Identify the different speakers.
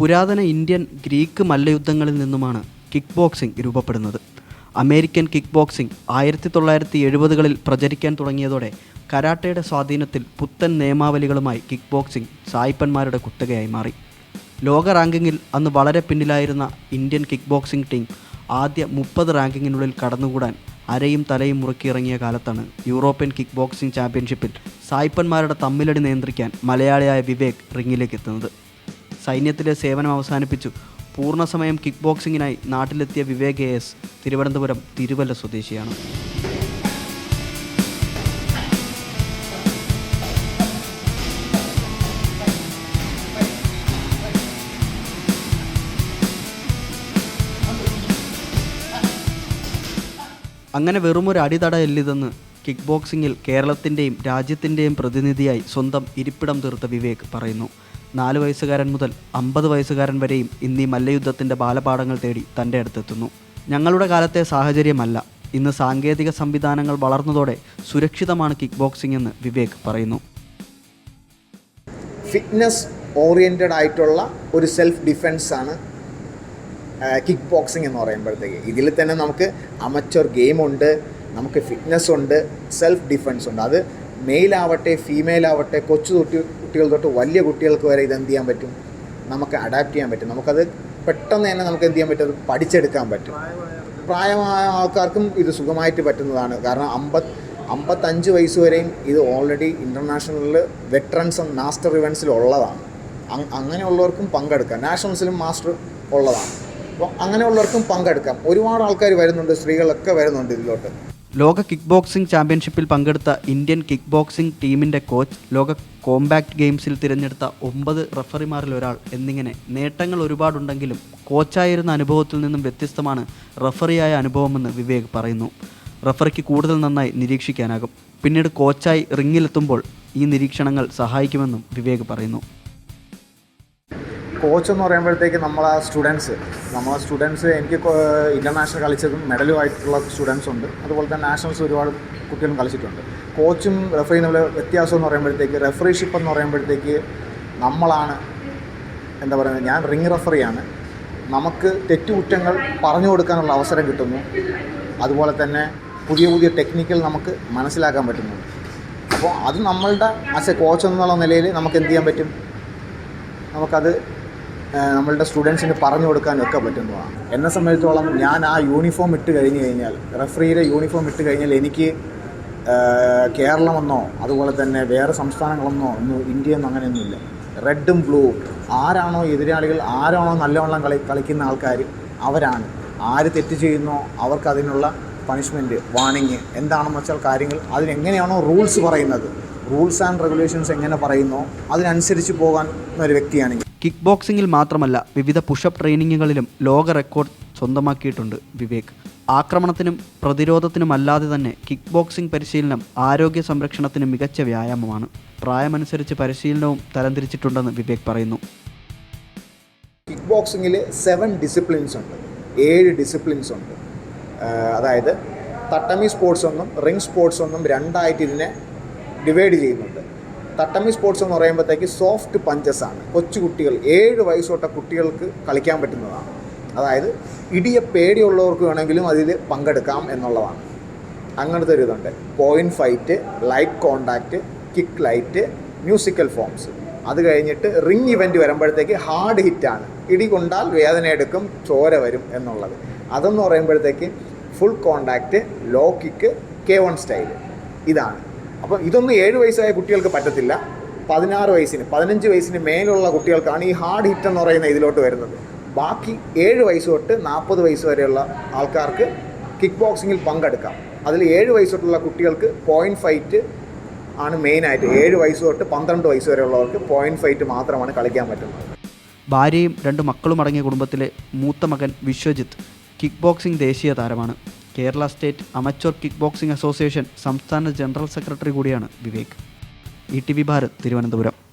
Speaker 1: പുരാതന Indian Greek മല്ലയുദ്ധങ്ങളിൽ നിന്നുമാണ് കിക്ക് ബോക്സിംഗ് രൂപപ്പെടുന്നത്. അമേരിക്കൻ കിക്ക് ബോക്സിംഗ് ആയിരത്തി തൊള്ളായിരത്തി എഴുപതുകളിൽ പ്രചരിക്കാൻ തുടങ്ങിയതോടെ കരാട്ടയുടെ സ്വാധീനത്തിൽ പുത്തൻ നിയമാവലികളുമായി കിക്ക് ബോക്സിംഗ് സായിപ്പന്മാരുടെ കുത്തകയായി മാറി. ലോക റാങ്കിങ്ങിൽ അന്ന് വളരെ പിന്നിലായിരുന്ന ഇന്ത്യൻ കിക്ക് ബോക്സിംഗ് ടീം ആദ്യ മുപ്പത് റാങ്കിങ്ങിനുള്ളിൽ കടന്നുകൂടാൻ അരയും തലയും മുറുക്കിയിറങ്ങിയ കാലത്താണ് യൂറോപ്യൻ കിക്ക് ബോക്സിംഗ് ചാമ്പ്യൻഷിപ്പിൽ സായിപ്പന്മാരുടെ തമ്മിലടി നിയന്ത്രിക്കാൻ മലയാളിയായ വിവേക് റിങ്ങിലേക്ക് എത്തുന്നത് സൈന്യത്തിലെ സേവനം അവസാനിപ്പിച്ചു. പൂർണസമയം കിക്ക് ബോക്സിങ്ങിനായി നാട്ടിലെത്തിയ വിവേക് എ എസ് തിരുവനന്തപുരം തിരുവല്ല സ്വദേശിയാണ്. അങ്ങനെ വെറുമൊരു അടിതട എല്ലിതെന്ന് കിക്ക് ബോക്സിങ്ങിൽ കേരളത്തിന്റെയും രാജ്യത്തിന്റെയും പ്രതിനിധിയായി സ്വന്തം ഇരിപ്പിടം തീർത്ത വിവേക് പറയുന്നു. നാല് വയസ്സുകാരൻ മുതൽ അമ്പത് വയസ്സുകാരൻ വരെയും ഇന്നീ മല്ലയുദ്ധത്തിന്റെ ബാലപാഠങ്ങൾ തേടി തന്റെ അടുത്തെത്തുന്നു. ഞങ്ങളുടെ കാലത്തെ സാഹചര്യമല്ല. ഇന്ന് സാങ്കേതിക സംവിധാനങ്ങൾ വളർന്നതോടെ സുരക്ഷിതമാണ് കിക്ക് ബോക്സിംഗ് എന്ന് വിവേക് പറയുന്നു.
Speaker 2: ഫിറ്റ്നസ് ഓറിയന്റഡ് ആയിട്ടുള്ള ഒരു സെൽഫ് ഡിഫെൻസ് ആണ് കിക്ക് ബോക്സിംഗ് എന്ന് പറയുമ്പോഴത്തേക്ക്. ഇതിൽ തന്നെ നമുക്ക് അമച്ചർ ഗെയിമുണ്ട് നമുക്ക് ഫിറ്റ്നസ് ഉണ്ട് സെൽഫ് ഡിഫെൻസ് ഉണ്ട്. അത് മെയിൽ ഫീമെയിലാവട്ടെ കൊച്ചു തൊട്ടി കുട്ടികൾ തൊട്ട് വലിയ കുട്ടികൾക്ക് വരെ ഇത് എന്ത് ചെയ്യാൻ പറ്റും? നമുക്ക് അഡാപ്റ്റ് ചെയ്യാൻ പറ്റും. നമുക്കത് പെട്ടെന്ന് തന്നെ നമുക്ക് എന്ത് ചെയ്യാൻ പറ്റും? അത് പഠിച്ചെടുക്കാൻ പറ്റും. പ്രായമായ ആൾക്കാർക്കും ഇത് സുഖമായിട്ട് പറ്റുന്നതാണ്. കാരണം അമ്പത് അമ്പത്തഞ്ച് വയസ്സ് വരെയും ഇത് ഓൾറെഡി ഇന്റർനാഷണലിൽ വെറ്ററൻസ് മാസ്റ്റർ ഇവൻസിൽ ഉള്ളതാണ്. അങ് അങ്ങനെയുള്ളവർക്കും പങ്കെടുക്കാം. നാഷണൽസിലും മാസ്റ്റർ ഉള്ളതാണ്. അപ്പോൾ അങ്ങനെയുള്ളവർക്കും പങ്കെടുക്കാം. ഒരുപാട് ആൾക്കാർ വരുന്നുണ്ട് സ്ത്രീകളൊക്കെ വരുന്നുണ്ട് ഇതിലോട്ട്.
Speaker 1: ലോക കിക്ക് ബോക്സിംഗ് ചാമ്പ്യൻഷിപ്പിൽ പങ്കെടുത്ത ഇന്ത്യൻ കിക്ക് ബോക്സിംഗ് ടീമിന്റെ കോച്ച് ലോക കോമ്പാക്ട് ഗെയിംസിൽ തിരഞ്ഞെടുത്ത ഒമ്പത് റഫറിമാരിൽ ഒരാൾ. എന്നിങ്ങനെ നേട്ടങ്ങൾ ഒരുപാടുണ്ടെങ്കിലും കോച്ചായിരുന്ന അനുഭവത്തിൽ നിന്നും വ്യത്യസ്തമാണ് റഫറിയായ അനുഭവമെന്ന് വിവേക് പറയുന്നു. റഫറിക്ക് കൂടുതൽ നന്നായി നിരീക്ഷിക്കാനാകും. പിന്നീട് കോച്ചായി റിങ്ങിലെത്തുമ്പോൾ ഈ നിരീക്ഷണങ്ങൾ സഹായിക്കുമെന്നും വിവേക് പറയുന്നു.
Speaker 2: കോച്ച് എന്ന് പറയുമ്പോഴത്തേക്ക് നമ്മളെ സ്റ്റുഡൻസ് നമ്മളെ സ്റ്റുഡൻസ് എനിക്ക് ഇന്റർനാഷണൽ കളിച്ചതും മെഡലും ആയിട്ടുള്ള സ്റ്റുഡൻസ് ഉണ്ട്. അതുപോലെ തന്നെ നാഷണൽസ് ഒരുപാട് കുട്ടികളും കളിച്ചിട്ടുണ്ട്. കോച്ചും റെഫറിയും തമ്മിൽ വ്യത്യാസം എന്ന് പറയുമ്പോഴത്തേക്ക് റെഫറിഷിപ്പ് എന്ന് പറയുമ്പോഴത്തേക്ക് നമ്മളാണ് എന്താ പറയുക ഞാൻ റിങ് റെഫറിയാണ് നമുക്ക് തെറ്റുകുറ്റങ്ങൾ പറഞ്ഞു കൊടുക്കാനുള്ള അവസരം കിട്ടുന്നു. അതുപോലെ തന്നെ പുതിയ പുതിയ ടെക്നിക്കൽ നമുക്ക് മനസ്സിലാക്കാൻ പറ്റുന്നു. അപ്പോൾ അത് നമ്മളുടെ ആസ് എ കോച്ച് എന്നുള്ള നിലയിൽ നമുക്ക് എന്ത് ചെയ്യാൻ പറ്റും? നമുക്കത് നമ്മളുടെ സ്റ്റുഡൻസിന് പറഞ്ഞു കൊടുക്കാനൊക്കെ പറ്റുന്നതാണ് എന്നെ സംബന്ധിച്ചോളം ഞാൻ ആ യൂണിഫോം ഇട്ട് കഴിഞ്ഞു കഴിഞ്ഞാൽ റെഫറിയുടെ യൂണിഫോം ഇട്ട് കഴിഞ്ഞാൽ എനിക്ക് കേരളമെന്നോ അതുപോലെ തന്നെ വേറെ സംസ്ഥാനങ്ങളെന്നോ ഒന്നും ഇന്ത്യയെന്നോ അങ്ങനെയൊന്നുമില്ല റെഡും ബ്ലൂവും ആരാണോ എതിരാളികൾ ആരാണോ നല്ലവണ്ണം കളി കളിക്കുന്ന ആൾക്കാർ അവരാണ് ആര് തെറ്റ് ചെയ്യുന്നോ അവർക്കതിനുള്ള പണിഷ്മെന്റ് വാണിങ് എന്താണെന്ന് വെച്ചാൽ കാര്യങ്ങൾ അതിനെങ്ങനെയാണോ റൂൾസ് പറയുന്നത് റൂൾസ് ആൻഡ് റെഗുലേഷൻസ് എങ്ങനെ പറയുന്നോ അതിനനുസരിച്ച് പോകാൻ ഒരു വ്യക്തിയാണ് ഞാൻ.
Speaker 1: കിക്ക് ബോക്സിങ്ങിൽ മാത്രമല്ല വിവിധ പുഷപ്പ് ട്രെയിനിങ്ങുകളിലും ലോക റെക്കോർഡ് സ്വന്തമാക്കിയിട്ടുണ്ട് വിവേക്. ആക്രമണത്തിനും പ്രതിരോധത്തിനുമല്ലാതെ തന്നെ കിക്ക് ബോക്സിംഗ് പരിശീലനം ആരോഗ്യ സംരക്ഷണത്തിന് മികച്ച വ്യായാമമാണ്. പ്രായമനുസരിച്ച് പരിശീലനവും തരംതിരിച്ചിട്ടുണ്ടെന്ന് വിവേക് പറയുന്നു.
Speaker 2: കിക്ക് ബോക്സിങ്ങിൽ സെവൻ ഡിസിപ്ലിൻസ് ഉണ്ട്. ഏഴ് ഡിസിപ്ലിൻസ് ഉണ്ട്. അതായത് തട്ടമി സ്പോർട്സ് ഒന്നും റിംഗ് സ്പോർട്സ് ഒന്നും രണ്ടായിട്ട് ഇതിനെ ഡിവൈഡ് ചെയ്യുന്നുണ്ട്. തട്ടമി സ്പോർട്സ് എന്ന് പറയുമ്പോഴത്തേക്ക് സോഫ്റ്റ് പഞ്ചസ് ആണ്. കൊച്ചു കുട്ടികൾ ഏഴ് വയസ്സോട്ട കുട്ടികൾക്ക് കളിക്കാൻ പറ്റുന്നതാണ്. അതായത് ഇടിയെ പേടിയുള്ളവർക്ക് വേണമെങ്കിലും അതിൽ പങ്കെടുക്കാം എന്നുള്ളതാണ്. അങ്ങനത്തെ ഒരു ഇതുണ്ട്. Point fight light contact kick light musical forms അത് കഴിഞ്ഞിട്ട് റിംഗ് ഇവന്റ് വരുമ്പോഴത്തേക്ക് ഹാർഡ് ഹിറ്റാണ് ഇടി കൊണ്ടാൽ വേദന എടുക്കും ചോര വരും എന്നുള്ളത്. അതെന്ന് പറയുമ്പോഴത്തേക്ക് full contact low kick K one style ഇതാണ്. അപ്പം ഇതൊന്നും ഏഴ് വയസ്സായ കുട്ടികൾക്ക് പറ്റത്തില്ല. പതിനാറ് വയസ്സിന് പതിനഞ്ച് വയസ്സിന് മേലുള്ള കുട്ടികൾക്കാണ് ഈ ഹാർഡ് ഹിറ്റ് എന്ന് പറയുന്ന ഇതിലോട്ട് വരുന്നത്. ബാക്കി ഏഴ് വയസ്സ് തൊട്ട് നാൽപ്പത് വയസ്സ് വരെയുള്ള ആൾക്കാർക്ക് കിക്ക് ബോക്സിങ്ങിൽ പങ്കെടുക്കാം. അതിൽ ഏഴ് വയസ്സ് തൊട്ടുള്ള കുട്ടികൾക്ക് പോയിന്റ് ഫൈറ്റ് ആണ് മെയിനായിട്ട് ഏഴ് വയസ്സ് തൊട്ട് പന്ത്രണ്ട് വയസ്സ് വരെയുള്ളവർക്ക് പോയിന്റ് ഫൈറ്റ് മാത്രമാണ് കളിക്കാൻ പറ്റുന്നത്.
Speaker 1: ഭാര്യയും രണ്ട് മക്കളും അടങ്ങിയ കുടുംബത്തിലെ മൂത്ത മകൻ വിശ്വജിത്ത് കിക്ക് ബോക്സിംഗ് ദേശീയ താരമാണ്. Kerala state amateur kick boxing association സംസ്ഥാന ജനറൽ സെക്രട്ടറി കൂടിയാണ് Vivek. E T V Bharat Thiruvananthapuram.